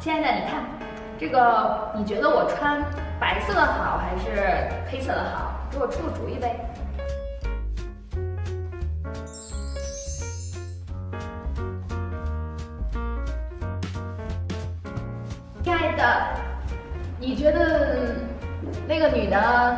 亲爱的，你看，这个你觉得我穿白色的好还是黑色的好？给我出个主意呗。亲爱的，你觉得那个女的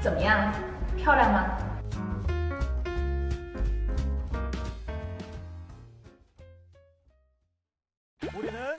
怎么样？漂亮吗？ 우리는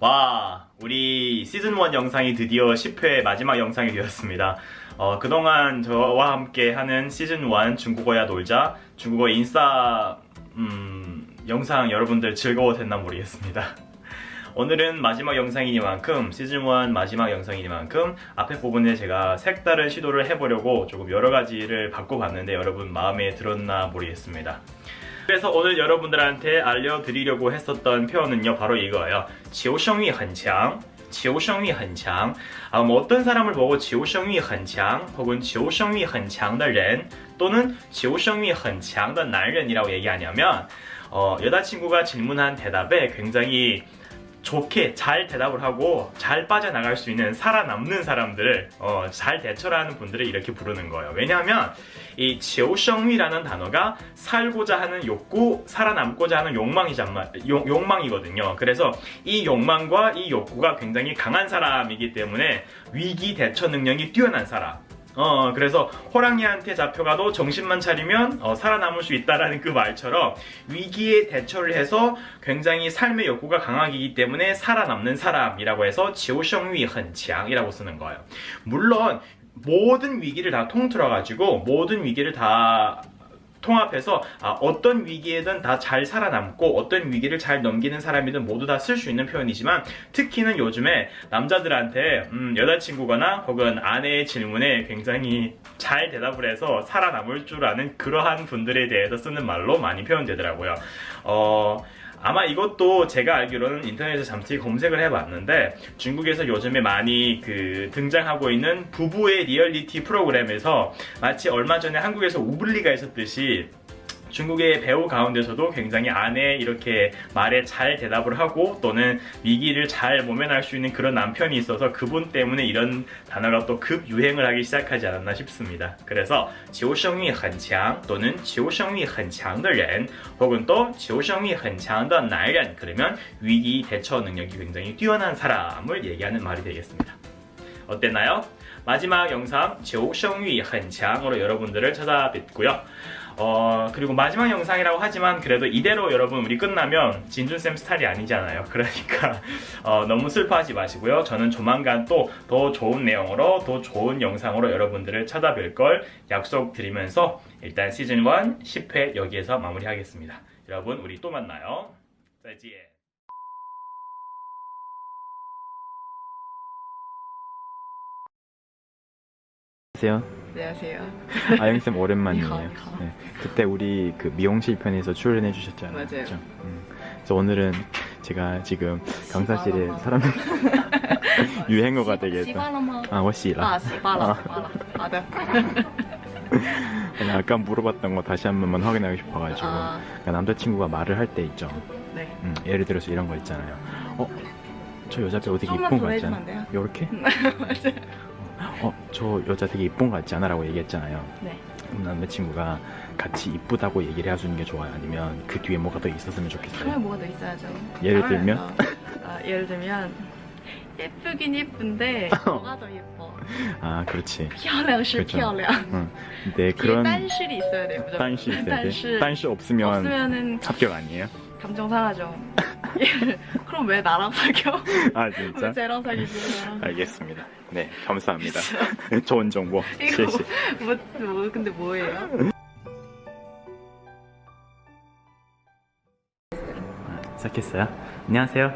와, 우리 시즌 1 영상이 드디어 10회 마지막 영상이 되었습니다. 어, 그동안 저와 함께 하는 시즌 1 중국어야 놀자, 중국어 인싸, 음, 영상 여러분들 즐거웠했나 모르겠습니다. 오늘은 마지막 영상이니만큼 시즌 1 마지막 영상이니만큼 앞에 부분에 제가 색다른 시도를 해보려고 조금 여러 가지를 바꿔봤는데 여러분 마음에 들었나 모르겠습니다. 그래서 오늘 여러분들한테 알려드리려고 했었던 표현은요 바로 이거예요. 求生欲很强.求生欲很强. 아, 뭐 어떤 사람을 보고 求生欲很强 혹은 求生欲很强的人 또는 求生欲很强的男人이라고 얘기하냐면 어, 여자친구가 질문한 대답에 굉장히 좋게 잘 대답을 하고 잘 빠져나갈 수 있는 살아남는 사람들을 어, 잘 대처를 하는 분들을 이렇게 부르는 거예요. 왜냐하면 이 지오성위라는 단어가 살고자 하는 욕구, 살아남고자 하는 욕망이잖 욕, 욕망이거든요. 그래서 이 욕망과 이 욕구가 굉장히 강한 사람이기 때문에 위기 대처 능력이 뛰어난 사람. 어, 그래서 호랑이한테 잡혀가도 정신만 차리면 어, 살아남을 수 있다라는 그 말처럼 위기에 대처를 해서 굉장히 삶의 욕구가 강하기 때문에 살아남는 사람이라고 해서 지오성위 很强 이라고 쓰는 거예요. 물론 모든 위기를 다 통틀어 가지고 모든 위기를 다 통합해서 아, 어떤 위기에든 다 잘 살아남고 어떤 위기를 잘 넘기는 사람이든 모두 다 쓸 수 있는 표현이지만 특히는 요즘에 남자들한테 음, 여자친구거나 혹은 아내의 질문에 굉장히 잘 대답을 해서 살아남을 줄 아는 그러한 분들에 대해서 쓰는 말로 많이 표현되더라고요. 어, 아마 이것도 제가 알기로는 인터넷에서 잠시 검색을 해봤는데 중국에서 요즘에 많이 그 등장하고 있는 부부의 리얼리티 프로그램에서 마치 얼마 전에 한국에서 우블리가 있었듯이 중국의 배우 가운데서도 굉장히 아내 이렇게 말에 잘 대답을 하고 또는 위기를 잘 모면할 수 있는 그런 남편이 있어서 그분 때문에 이런 단어가 또 급 유행을 하기 시작하지 않았나 싶습니다. 그래서 求生欲很强 또는 求生欲很强的人 혹은 또 求生欲很强的男人 그러면 위기 대처 능력이 굉장히 뛰어난 사람을 얘기하는 말이 되겠습니다. 어땠나요? 마지막 영상 求生欲很强 으로 여러분들을 찾아뵙고요. 어, 그리고 마지막 영상이라고 하지만 그래도 이대로 여러분 우리 끝나면 진준쌤 스타일이 아니잖아요. 그러니까 어, 너무 슬퍼하지 마시고요. 저는 조만간 또 더 좋은 내용으로 더 좋은 영상으로 여러분들을 찾아뵐 걸 약속드리면서 일단 시즌 1 10회 여기에서 마무리하겠습니다. 여러분 우리 또 만나요. 再见. 안녕하세요. 안녕하세요. 아영쌤 오랜만이에요. 니하오, 니하오. 네, 그때 우리 그 미용실 편에서 출연해 주셨잖아요. 맞아요. 그죠? 음. 그래서 오늘은 제가 지금 강사실에 사람들 유행어가 되겠다. 习惯了吗？ 아, 我洗了.啊，习惯了，习惯了。好的。 아니, 아까 물어봤던 거 다시 한 번만 확인하고 싶어가지고 아. 그러니까 남자친구가 말을 할 때 있죠. 네. 음, 예를 들어서 이런 거 있잖아요. 어? 저 여자 배우 되게 조금만 이쁜 거 더 같지 않아? 해주면 안 요렇게? 맞아요. 어? 저 여자 되게 이쁜 거 같지 않아? 라고 얘기했잖아요. 네. 그럼 남자친구가 같이 이쁘다고 얘기를 해주는 게 좋아요? 아니면 그 뒤에 뭐가 더 있었으면 좋겠어요? 그러면 뭐가 더 있어야죠. 예를 당연하죠. 들면? 아, 예를 들면 예쁘긴 예쁜데 뭐가 더 예뻐? 아, 그렇지. 漂亮是 그렇죠. 漂亮. 응. 근데 뒤에 그런 딴실이 있어야 돼요. 무조건. 딴시 있어야 돼. 딴시. 딴시 없으면 없으면은 합격 아니에요? 감정 상하죠. 그럼 왜 나랑 사겨? 아, 왜 진짜? 쟤랑 사귀지? 알겠습니다. 네, 감사합니다. 좋은 정보. 이거 실시. 뭐, 뭐 근데 뭐예요? 시작했어요. 안녕하세요.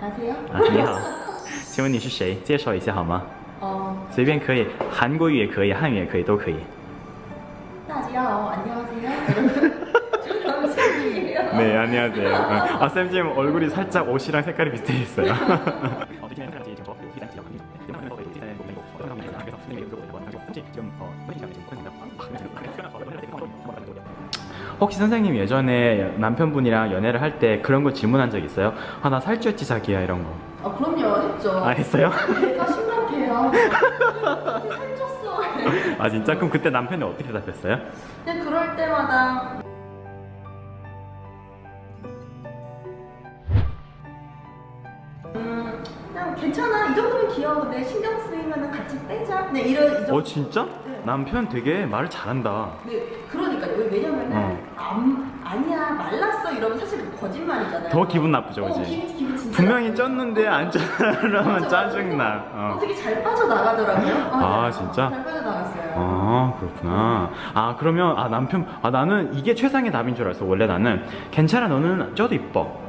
안녕하세요. 啊，你好，请问你是谁？介绍一下好吗？哦，随便可以，韩国语也可以，汉语也可以，都可以。大家好，안녕하세요. 네, 안녕하세요. 아, 쌤 지금 얼굴이 살짝 옷이랑 색깔이 비슷해졌어요. 혹시 선생님 예전에 남편분이랑 연애를 할 때 그런 거 질문한 적 있어요? 아, 나 살쪘지, 자기야, 이런 거. 아 그럼요 했죠. 아, 했어요? 내가 심각해요. 살쪘어. 아, 진짜? 그럼 그때 남편이 어떻게 대답했어요? 그냥 그럴 때마다 괜찮아 이 정도면 귀여워 내 신경 쓰이면 같이 빼자 그냥 이런 이 정도 어, 진짜? 네. 남편 되게 말을 잘한다. 네, 그러니까요 왜- 왜냐면은 어. 안, 아니야 말랐어 이러면 사실 거짓말이잖아요 더 기분 나쁘죠, 어, 그지? 기분, 기분 진짜 분명히. 쪘는데 안 쪘으면 짜증나. 어. 어. 어떻게 잘 빠져나가더라고요 아, 네. 진짜? 잘 빠져나갔어요 아 그렇구나. 아 그러면 아 남편 아 나는 이게 최상의 답인 줄 알았어. 원래 나는 괜찮아 너는 쪄도 이뻐.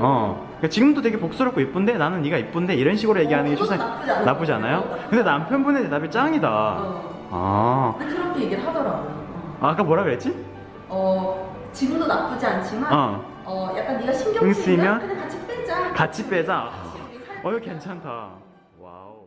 음... 어. 그러니까 지금도 되게 복스럽고 이쁜데 나는 네가 이쁜데 이런 식으로 얘기하는 게 그것도 최상 나쁘지 않아요. 나쁘지 않아요? 어, 나쁘지 근데 남편분의 대답이 짱이다. 어. 아. 근데 그렇게 얘기를 하더라고요 어. 아, 아까 뭐라 그랬지? 어, 지금도 나쁘지 않지만 어. 어, 약간 네가 신경 쓰이면 쓰이면? 그냥 같이 빼자. 같이 빼자. 어 이거 괜찮다. 와우.